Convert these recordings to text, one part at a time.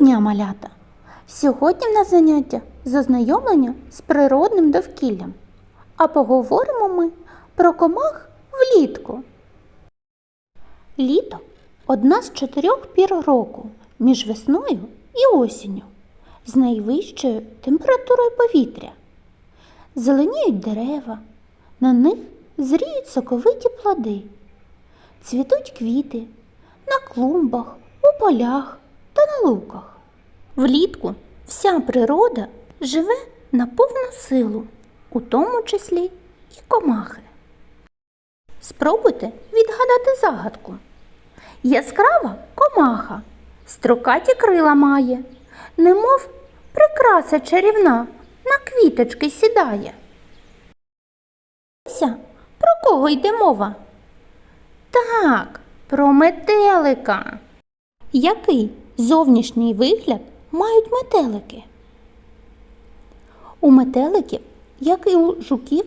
дня, малята! Сьогодні в нас заняття з ознайомлення з природним довкіллям. А поговоримо ми про комах влітку. Літо одна з чотирьох пір року між весною і осінню з найвищою температурою повітря. Зеленіють дерева, на них зріють соковиті плоди, цвітуть квіти на клумбах, у полях та на луках. Влітку вся природа живе на повну силу, у тому числі і комахи. Спробуйте відгадати загадку. Яскрава комаха, строкаті крила має, немов прикраса чарівна на квіточки сідає. Про кого йде мова? Так, про метелика. Який зовнішній вигляд мають метелики? У метеликів, як і у жуків,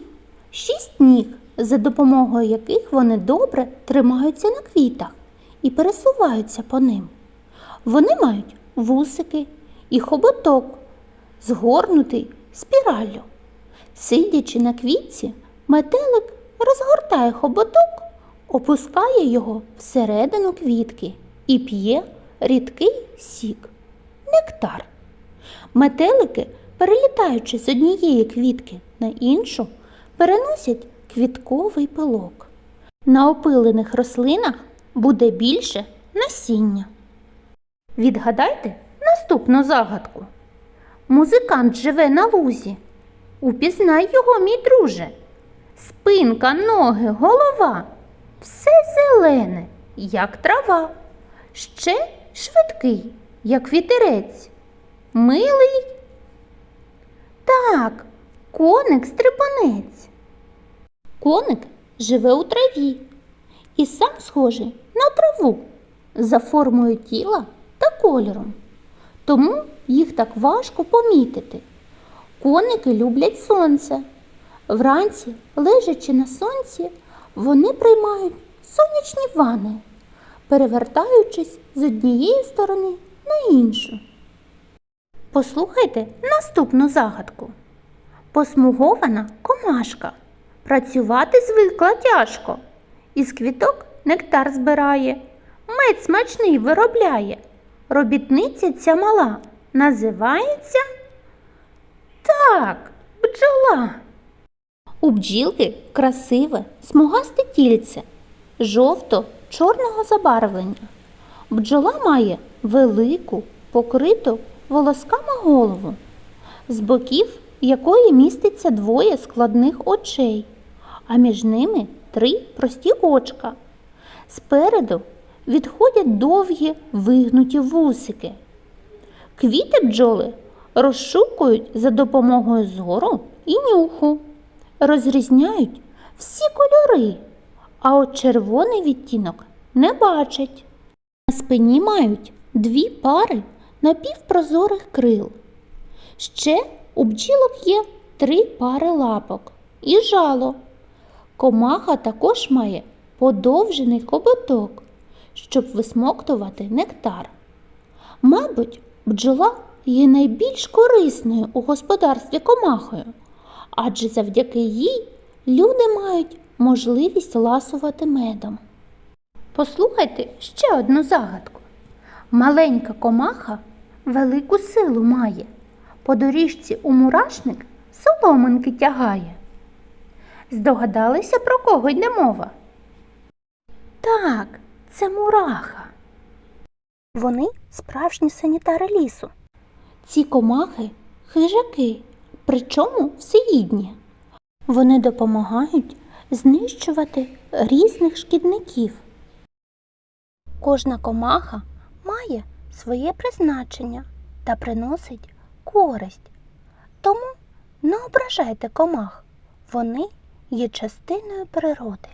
шість ніг, за допомогою яких вони добре тримаються на квітах і пересуваються по ним. Вони мають вусики і хоботок, згорнутий спіраллю. Сидячи на квітці, метелик розгортає хоботок, опускає його всередину квітки і п'є рідкий сік нектар. Метелики, перелітаючи з однієї квітки на іншу, переносять квітковий пилок. На опилених рослинах буде більше насіння. Відгадайте наступну загадку. Музикант живе на лузі. Упізнай його, мій друже. Спинка, ноги, голова. Все зелене, як трава. Ще швидкий, як вітерець. Милий. Так, коник стрибанець. Коник живе у траві і сам схожий на траву за формою тіла та кольором. Тому їх так важко помітити. Коники люблять сонце. Вранці, лежачи на сонці, вони приймають сонячні ванни, перевертаючись з однієї сторони на іншу. Послухайте наступну загадку. Посмугована комашка. Працювати звикла тяжко. Із квіток нектар збирає, мед смачний виробляє. Робітниця ця мала називається так, бджола. У бджілки красиве, смугасте тільце, жовто-чорного забарвлення. Бджола має велику, покриту волосками голову, з боків якої міститься двоє складних очей, а між ними три прості очка. Спереду відходять довгі вигнуті вусики. Квіти бджоли розшукують за допомогою зору і нюху, розрізняють всі кольори, а от червоний відтінок не бачать. На спині мають дві пари напівпрозорих крил. Ще у бджілок є три пари лапок і жало. Комаха також має подовжений хоботок, щоб висмоктувати нектар. Мабуть, бджола є найбільш корисною у господарстві комахою, адже завдяки їй люди мають можливість ласувати медом. Послухайте ще одну загадку. Маленька комаха велику силу має. По доріжці у мурашник соломинки тягає. Здогадалися, про кого йде мова? Так, це мураха. Вони справжні санітари лісу. Ці комахи хижаки, причому всеїдні. Вони допомагають знищувати різних шкідників. Кожна комаха має своє призначення та приносить користь. Тому не ображайте комах, вони є частиною природи.